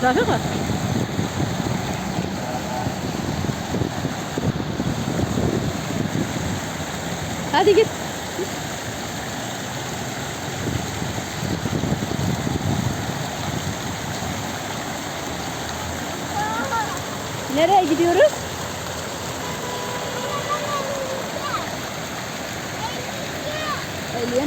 Trafik var. Hadi git. Nereye gidiyoruz? Eliye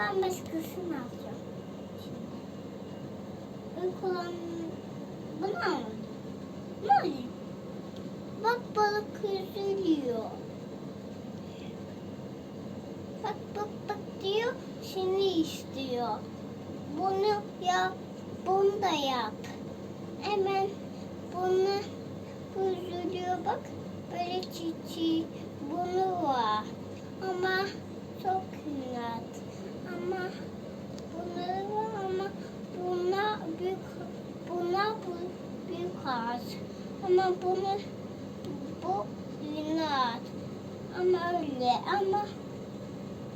ben başkasını alacağım. İlk olan bunu aldım. Ne alayım? Bak balık üzülüyor. Bak bak bak diyor seni istiyor. Bunu yap, bunu da yap. Hemen bunu bu üzülüyor bak. Böyle çiçeği bunu var. Ama çok inat. Ama bunları var ama buna büyük buna bu büyük ağaç. Ama bunu bu inat. Ama öyle ama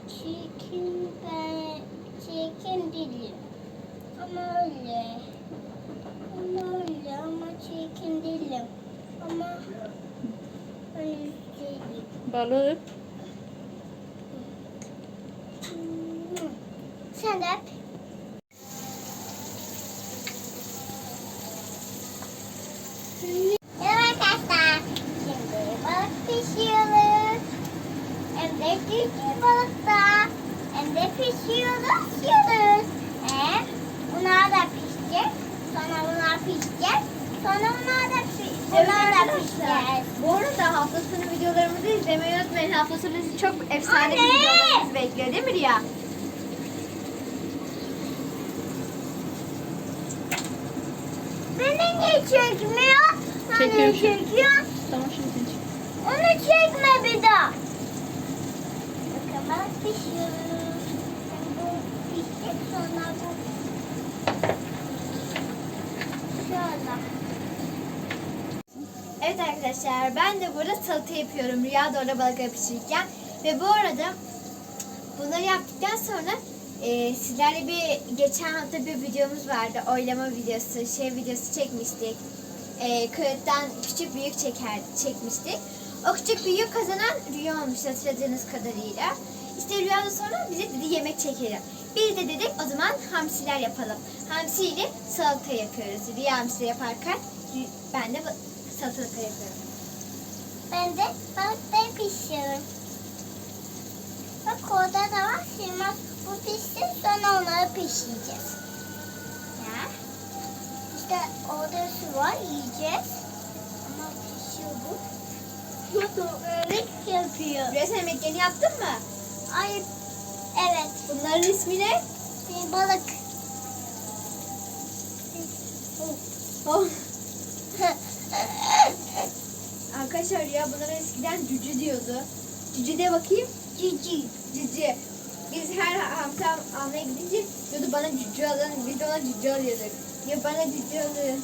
çirkin ben çirkin değilim. Ama öyle. Ama öyle ama çirkin değilim. Ama öyle değilim. Balık. Sen de yap. Evet arkadaşlar. Şimdi balık pişiyoruz. Hem de küçük balıkta. Hem de pişiyoruz, yiyoruz. Ee, bunlar da pişecek. Sonra bunlar pişecek. Sonra bunlar da pişecek. Bunlar da pişecek. Bu arada hafta sonu videolarımızı izlemeyi unutmayın. Hafta sonu çok efsane Anne! videolarımız bekliyor değil mi Riya? Beni niye çekmiyor? Niye Çekiyorum çekiyorsun? Tamam şimdi sen çık. Onu çekme bir daha. Bakın bu pişecek sonra bu. Şöyle. Evet arkadaşlar ben de burada salata yapıyorum. Rüya da orada pişirirken. Ve bu arada bunları yaptıktan sonra e, sizlerle bir geçen hafta bir videomuz vardı. Oylama videosu, şey videosu çekmiştik. E, kağıttan küçük büyük çeker, çekmiştik. O küçük büyük kazanan Rüya olmuş hatırladığınız kadarıyla. İşte Rüya da sonra bize dedi yemek çekelim. Biz de dedik o zaman hamsiler yapalım. Hamsi ile salata yapıyoruz. Rüya hamsi yaparken ben de salata yapıyorum. Ben de balıkları pişiriyorum. Bak orada da var. Şimdi bu pişsin sonra onları pişireceğiz. Ya. İşte orada su var yiyeceğiz. Ama pişiyor bu. Öyle yapıyor. Sen yemeklerini yaptın mı? Ay evet. Bunların ismi ne? Bir balık. Oh. Arkadaşlar Rüya bunlara eskiden cücü diyordu. Cücü de bakayım. Cici. Cücü. Biz her hamsi almaya gidince diyordu bana cücü alın. Biz de ona cücü alıyorduk. Ya bana cücü alın.